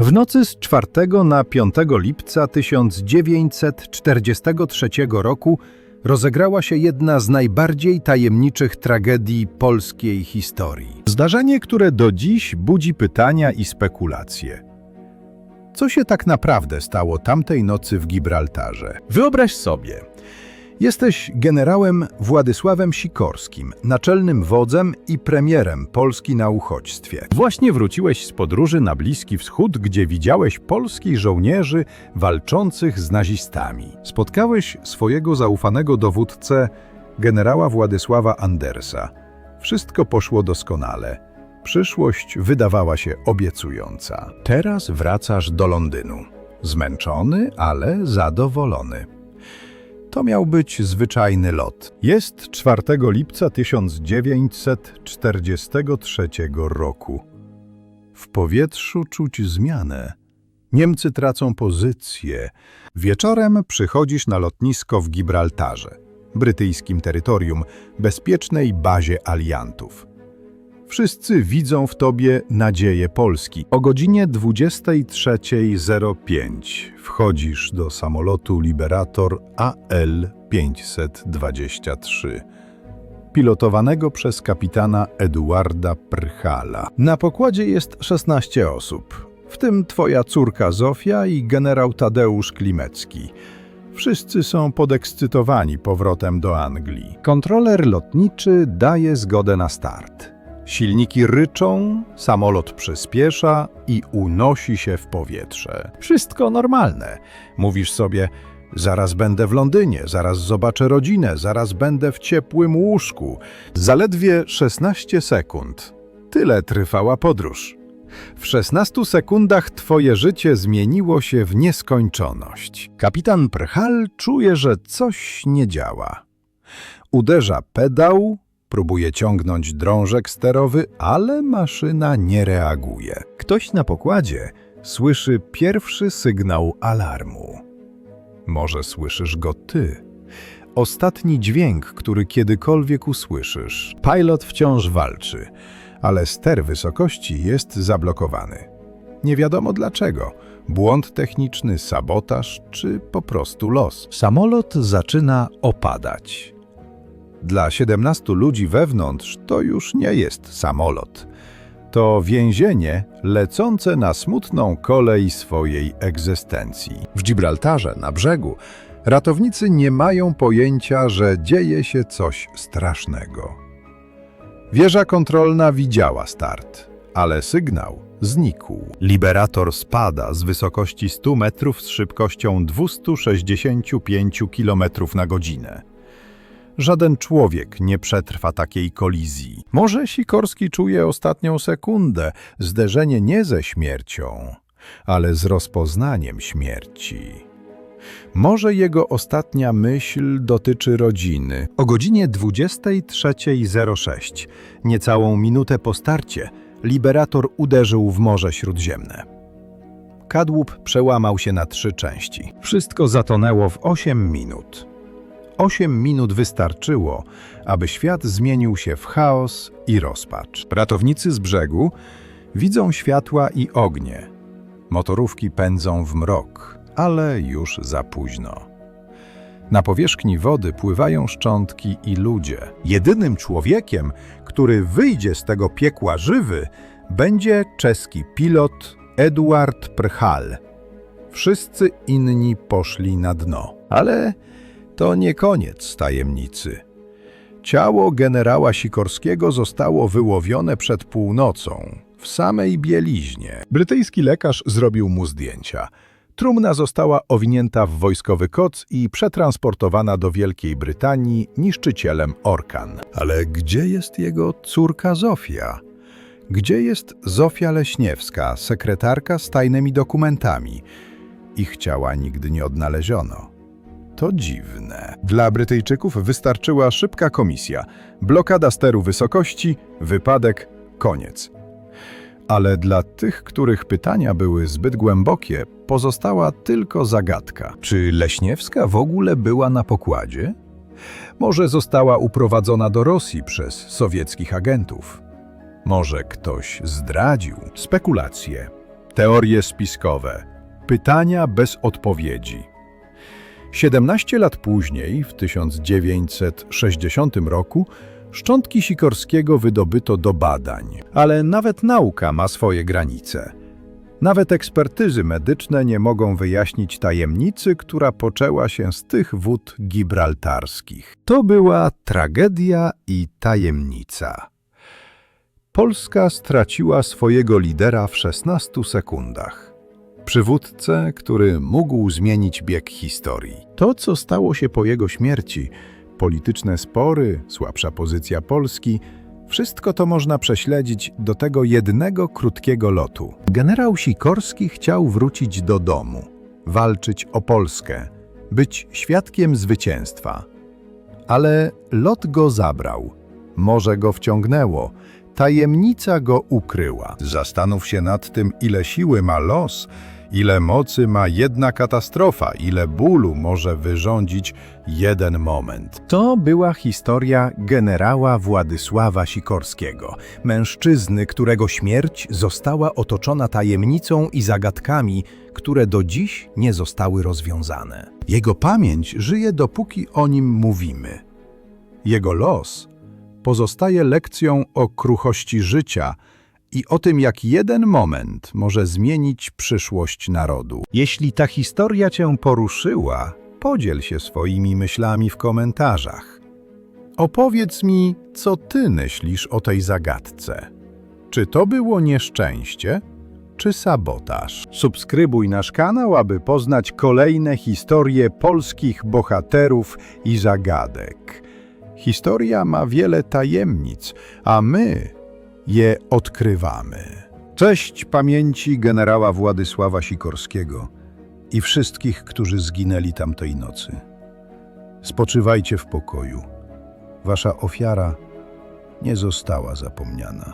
W nocy z 4 na 5 lipca 1943 roku rozegrała się jedna z najbardziej tajemniczych tragedii polskiej historii. Zdarzenie, które do dziś budzi pytania i spekulacje. Co się tak naprawdę stało tamtej nocy w Gibraltarze? Wyobraź sobie, jesteś generałem Władysławem Sikorskim, naczelnym wodzem i premierem Polski na uchodźstwie. Właśnie wróciłeś z podróży na Bliski Wschód, gdzie widziałeś polskich żołnierzy walczących z nazistami. Spotkałeś swojego zaufanego dowódcę, generała Władysława Andersa. Wszystko poszło doskonale. Przyszłość wydawała się obiecująca. Teraz wracasz do Londynu. Zmęczony, ale zadowolony. To miał być zwyczajny lot. Jest 4 lipca 1943 roku. W powietrzu czuć zmianę. Niemcy tracą pozycję. Wieczorem przychodzisz na lotnisko w Gibraltarze, brytyjskim terytorium, bezpiecznej bazie aliantów. Wszyscy widzą w tobie nadzieję Polski. O godzinie 23.05 wchodzisz do samolotu Liberator AL-523, pilotowanego przez kapitana Eduarda Prchala. Na pokładzie jest 16 osób, w tym twoja córka Zofia i generał Tadeusz Klimecki. Wszyscy są podekscytowani powrotem do Anglii. Kontroler lotniczy daje zgodę na start. Silniki ryczą, samolot przyspiesza i unosi się w powietrze. Wszystko normalne. Mówisz sobie, zaraz będę w Londynie, zaraz zobaczę rodzinę, zaraz będę w ciepłym łóżku. Zaledwie 16 sekund. Tyle trwała podróż. W 16 sekundach twoje życie zmieniło się w nieskończoność. Kapitan Prchal czuje, że coś nie działa. Uderza pedał, próbuje ciągnąć drążek sterowy, ale maszyna nie reaguje. Ktoś na pokładzie słyszy pierwszy sygnał alarmu. Może słyszysz go ty. Ostatni dźwięk, który kiedykolwiek usłyszysz. Pilot wciąż walczy, ale ster wysokości jest zablokowany. Nie wiadomo dlaczego. Błąd techniczny, sabotaż czy po prostu los. Samolot zaczyna opadać. Dla 17 ludzi wewnątrz to już nie jest samolot. To więzienie lecące na smutną kolej swojej egzystencji. W Gibraltarze, na brzegu, ratownicy nie mają pojęcia, że dzieje się coś strasznego. Wieża kontrolna widziała start, ale sygnał znikł. Liberator spada z wysokości 100 metrów z szybkością 265 km na godzinę. Żaden człowiek nie przetrwa takiej kolizji. Może Sikorski czuje ostatnią sekundę, zderzenie nie ze śmiercią, ale z rozpoznaniem śmierci. Może jego ostatnia myśl dotyczy rodziny. O godzinie 23.06, niecałą minutę po starcie, Liberator uderzył w Morze Śródziemne. Kadłub przełamał się na trzy części. Wszystko zatonęło w 8 minut. Osiem minut wystarczyło, aby świat zmienił się w chaos i rozpacz. Ratownicy z brzegu widzą światła i ognie. Motorówki pędzą w mrok, ale już za późno. Na powierzchni wody pływają szczątki i ludzie. Jedynym człowiekiem, który wyjdzie z tego piekła żywy, będzie czeski pilot Eduard Prchal. Wszyscy inni poszli na dno. Ale to nie koniec tajemnicy. Ciało generała Sikorskiego zostało wyłowione przed północą, w samej bieliźnie. Brytyjski lekarz zrobił mu zdjęcia. Trumna została owinięta w wojskowy koc i przetransportowana do Wielkiej Brytanii niszczycielem Orkan. Ale gdzie jest jego córka Zofia? Gdzie jest Zofia Leśniewska, sekretarka z tajnymi dokumentami? Ich ciała nigdy nie odnaleziono. To dziwne. Dla Brytyjczyków wystarczyła szybka komisja, blokada steru wysokości, wypadek, koniec. Ale dla tych, których pytania były zbyt głębokie, pozostała tylko zagadka. Czy Leśniewska w ogóle była na pokładzie? Może została uprowadzona do Rosji przez sowieckich agentów? Może ktoś zdradził? Spekulacje. teorie spiskowe, pytania bez odpowiedzi. 17 lat później, w 1960 roku, szczątki Sikorskiego wydobyto do badań. Ale nawet nauka ma swoje granice. Nawet ekspertyzy medyczne nie mogą wyjaśnić tajemnicy, która poczęła się z tych wód gibraltarskich. To była tragedia i tajemnica. Polska straciła swojego lidera w 16 sekundach. Przywódcę, który mógł zmienić bieg historii. To, co stało się po jego śmierci, polityczne spory, słabsza pozycja Polski, wszystko to można prześledzić do tego jednego krótkiego lotu. Generał Sikorski chciał wrócić do domu, walczyć o Polskę, być świadkiem zwycięstwa. Ale lot go zabrał, morze go wciągnęło, tajemnica go ukryła. Zastanów się nad tym, ile siły ma los, ile mocy ma jedna katastrofa, ile bólu może wyrządzić jeden moment. To była historia generała Władysława Sikorskiego, mężczyzny, którego śmierć została otoczona tajemnicą i zagadkami, które do dziś nie zostały rozwiązane. Jego pamięć żyje dopóki o nim mówimy. Jego los pozostaje lekcją o kruchości życia i o tym, jak jeden moment może zmienić przyszłość narodu. Jeśli ta historia Cię poruszyła, podziel się swoimi myślami w komentarzach. Opowiedz mi, co Ty myślisz o tej zagadce. Czy to było nieszczęście, czy sabotaż? Subskrybuj nasz kanał, aby poznać kolejne historie polskich bohaterów i zagadek. Historia ma wiele tajemnic, a my je odkrywamy. Cześć pamięci generała Władysława Sikorskiego i wszystkich, którzy zginęli tamtej nocy. Spoczywajcie w pokoju. Wasza ofiara nie została zapomniana.